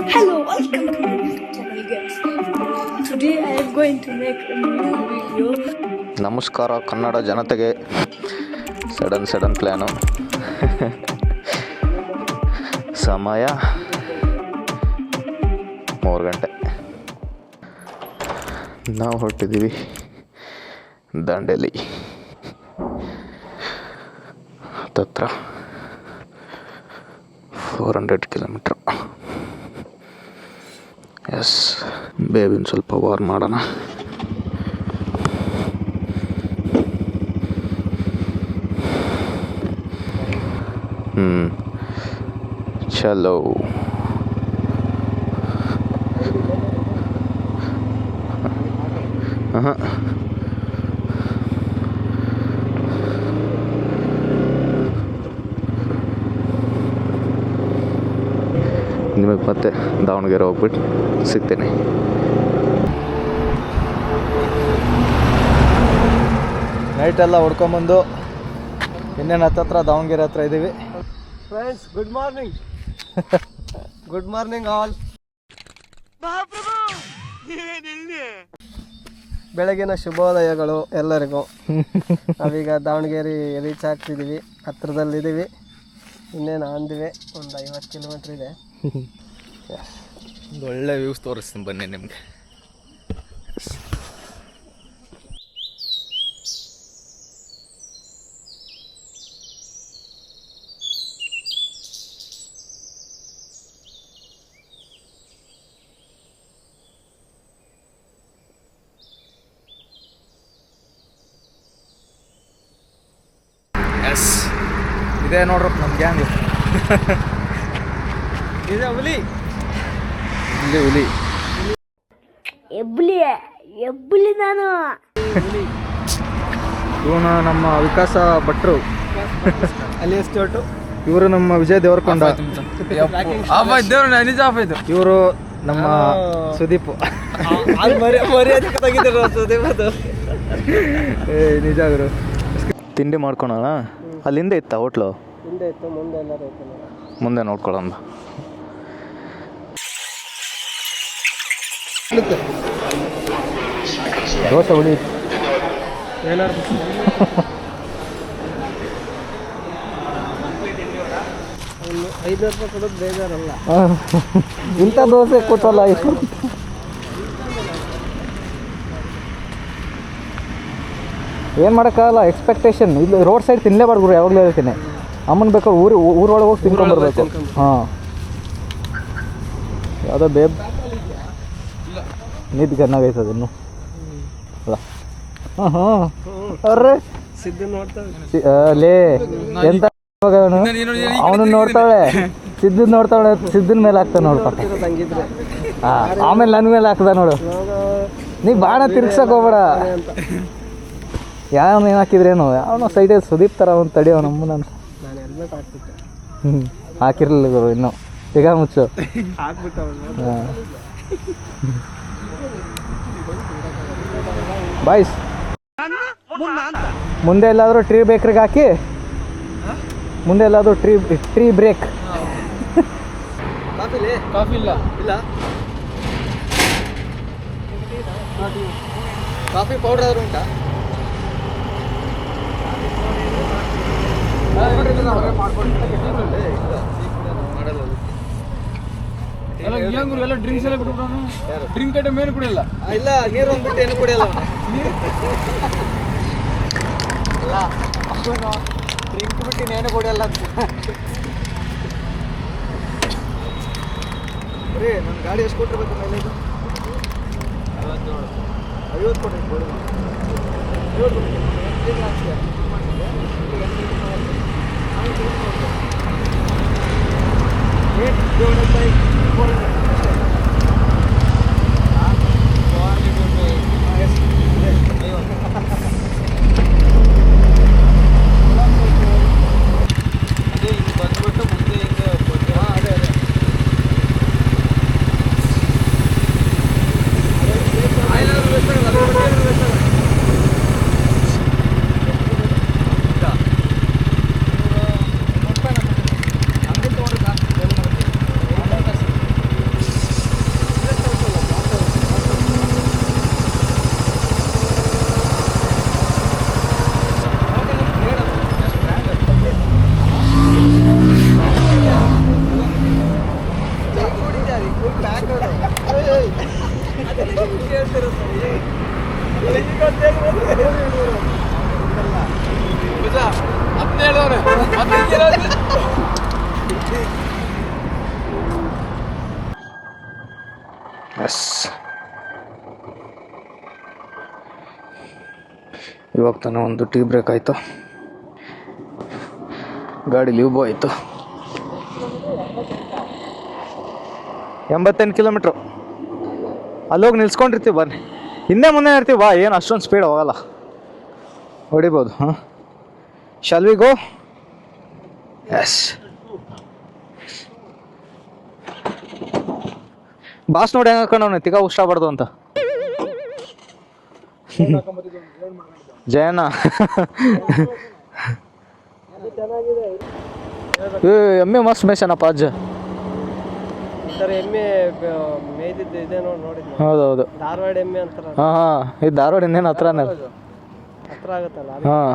Hello, welcome to channel, guys. Today I am going to make a new video. ನಮಸ್ಕಾರ ಕನ್ನಡ ಜನತೆಗೆ sudden sudden plan ಸಮಯ ಮೂರು ಗಂಟೆ ನಾವು ಹೊರಟಿದ್ದೀವಿ ದಾಂಡೇಲಿ ತತ್ರ ಫೋರ್ ಹಂಡ್ರೆಡ್ ಕಿಲೋಮೀಟ್ರ್ ಎಸ್ ಬೇವಿನ ಸ್ವಲ್ಪ ವಾರ್ ಮಾಡೋಣ. ಹ್ಞೂ ಚಲೋ ಹಾಂ ನಿಮಗೆ ಮತ್ತೆ ದಾವಣಗೆರೆ ಹೋಗ್ಬಿಟ್ಟು ಸಿಗ್ತೇನೆ. ನೈಟ್ ಎಲ್ಲ ಹೊಡ್ಕೊಂಬಂದು ಇನ್ನೇನು ಹತ್ತತ್ರ ದಾವಣಗೆರೆ ಹತ್ರ ಇದ್ದೀವಿ friends good morning good morning all ಬೆಳಗಿನ ಶುಭೋದಯಗಳು ಎಲ್ಲರಿಗೂ. ನಾವೀಗ ದಾವಣಗೆರೆ ರೀಚ್ ಆಗ್ತಿದ್ದೀವಿ ಹತ್ರದಲ್ಲಿದ್ದೀವಿ ಇನ್ನೇನು ಅಂದಿವೆ? ಒಂದು ಐವತ್ತು ಕಿಲೋಮೀಟ್ರ್ ಇದೆ. ಒಂದು ಒಳ್ಳೆ ವ್ಯೂಸ್ ತೋರಿಸ್ತೀನಿ ಬನ್ನಿ ನಿಮಗೆ. ಎಸ್ ಇದೆ ನೋಡ್ರಿ ನಮ್ಮ ಗ್ಯಾಂಗ್ ಇದೆ ಹುಲಿ. ಇಲ್ಲಿ ಹುಲಿ. ಎಬ್ಲಿ ಎಬ್ಲಿ ನಾನು. ಇವನು ನಮ್ಮ ವಿಕಾಸ ಭಟ್ರು. ಅಲ್ಲಿ ಎಷ್ಟು ಒಟ್ಟು? ಇವರು ನಮ್ಮ ವಿಜಯ್ ದೇವರಕೊಂಡ. ಇವರು ನಮ್ಮ ಸುದೀಪ್. ಏ ನಿಜ ಗುರು. ತಿಂಡಿ ಮಾಡ್ಕೊಳೋಣ? ಅಲ್ಲಿಂದ ಇತ್ತ ಹೋಟ್ಲು? ಮುಂದೆ ಎಲ್ಲರೂ ನೋಡ್ಕೊಳ್ಳೋಣ ದೋಸೆ ಉಳಿ ಏನಾರು ಐನೂರು ರೂಪಾಯಿ ಕೊಡೋದು ಬೇಜಾರಲ್ಲ. ಇಂಥ ದೋಸೆ ಕೊಟ್ಟಲ್ಲ ಎಷ್ಟು? ಏನು ಮಾಡೋಕ್ಕಾಗಲ್ಲ ಎಕ್ಸ್ಪೆಕ್ಟೇಷನ್ ಇಲ್ಲಿ ರೋಡ್ ಸೈಡ್ ತಿನ್ನಲೇಬಾರ್ದು ಗುರು ಯಾವಾಗಲೂ ಹೇಳ್ತೀನಿ. ಅಮ್ಮನ ಬೇಕಾದ್ರೆ ಊರು ಊರೊಳಗೆ ಹೋಗಿ ತಿನ್ಕೊಂಡ್ಬರ್ಬೇಕು ಹಾಂ. ಯಾವುದೋ ಬೇಬ್ ನಿದ್ ಗನ್ನಾಗೈತೆ ಅದನ್ನು. ಅಲ್ಲ. ಹಾಂ ಹಾಂ ಅರ್ರೆ. ಸಿದ್ದು ನೋಡ್ತಾಳೆ ಲೇ ಎಂತ ಅವನು? ಅವನು ನೋಡ್ತಾಳೆ. ಸಿದ್ದು ನೋಡ್ತಾಳೆ ಸಿದ್ದನ ಮೇಲೆ ಹಾಕ್ತಾ ನೋಡ್ತಾ ಆಮೇಲೆ ನನ್ನ ಮೇಲೆ ಹಾಕ್ದ ನೋಡು. ನೀ ಬಾಣ ತಿರ್ಗ್ಸಕ್ ಹೋಗ್ಬೇಡ. ಯಾವ ಏನು ಹಾಕಿದ್ರೇನು? ಅವನು ಸೈಡಲ್ಲಿ ಸುದೀಪ್ ಥರ ಅವ್ನು ತಡಿಯೋ ನಮ್ಮನ್ನ ಹ್ಞೂ ಹಾಕಿರ್ಲಿಲ್ಲ ಗುರು ಇನ್ನು. ಈಗ ಮುಚ್ಚು. ಹಾಂ. ಬಾಯ್ಸ್. ಮುಂದೆ ಎಲ್ಲಾದರೂ ಟ್ರೀ ಬ್ರೇಕ್ರಿಗೆ ಹಾಕಿ? ಮುಂದೆ ಎಲ್ಲಾದರೂ tree tree break coffee powder ಉಂಟಾ? ಇಲ್ಲ ಎಲ್ಲ ಡ್ರಿಂಕ್ಸ್ ಎಲ್ಲ ಬಿಟ್ಬಿಟ್ಟು ಡ್ರಿಂಕ್ ಐಟಮ್ ಏನು ಕುಡಿಯಲ್ಲ? ಇಲ್ಲ, ನೀರು ಬಿಟ್ಟು ಏನು ಕುಡಿಯಲ್ಲ ಅಲ್ಲ ಡ್ರಿಂಕ್ ಬಿಟ್ಟು ಇನ್ನೇನು ಕುಡಿಯಲ್ಲ ಅಂತ. ರೀ ನನ್ನ ಗಾಡಿ ಎಷ್ಟು ಕೊಟ್ಟಿರ್ಬೇಕು ಮೈಲೇಜು ಐವತ್ತೇಳು ಐವತ್ತು ಕೊಡಿ. ಐವತ್ತು ಮಾಡಿದೆ ಏಟ್ ಏಳು ಬೈ ಎಸ್ ಇವಾಗ ತಾನೇ ಒಂದು ಟೀ ಬ್ರೇಕ್ ಆಯಿತು. ಗಾಡಿ ಲೀವ್ ಆಯಿತು. ಎಂಬತ್ತೆಂಟು ಕಿಲೋಮೀಟ್ರು. ಅಲ್ಲೋಗಿ ನಿಲ್ಸ್ಕೊಂಡಿರ್ತೀವಿ ಬನ್ನಿ. ಹಿಂದೆ ಮುಂದೆ ಇರ್ತೀವಿ. ಬಾ, ಏನು ಅಷ್ಟೊಂದು ಸ್ಪೀಡ್ ಹೋಗಲ್ಲ. ಹೊಡಿಬೋದು ಹಾಂ ಶಾಲ್ ಗೋ ಎಸ್ ಬಾಸ್ ನೋಡಿ ಹೆಂಗೆ ಹಾಕೊಂಡವ್ನೆ ತಿಗ ಉಷ್ಟಬಾರ್ದು ಅಂತ. ಜಯನ ಎಮ್ಮೆ ಮಸ್ತ್ ಮೇಷನಪ್ಪ ಅಜ್ಜ. ಸರ್ ಎಮ್ಮೆ ಮೇಯ್ದಿದ್ದು ಇದೆ ನೋಡಿ ನೋಡಿದ್ನ? ಹೌದೌದು. ಧಾರವಾಡ ಎಮ್ಮೆ ಅಂತಾರ ಹಾಂ ಹಾಂ. ಇದು ಧಾರವಾಡ ಇನ್ನೇನು ಹತ್ರನೇ. ಹತ್ರ ಆಗುತ್ತಲ್ಲ? ಹಾಂ.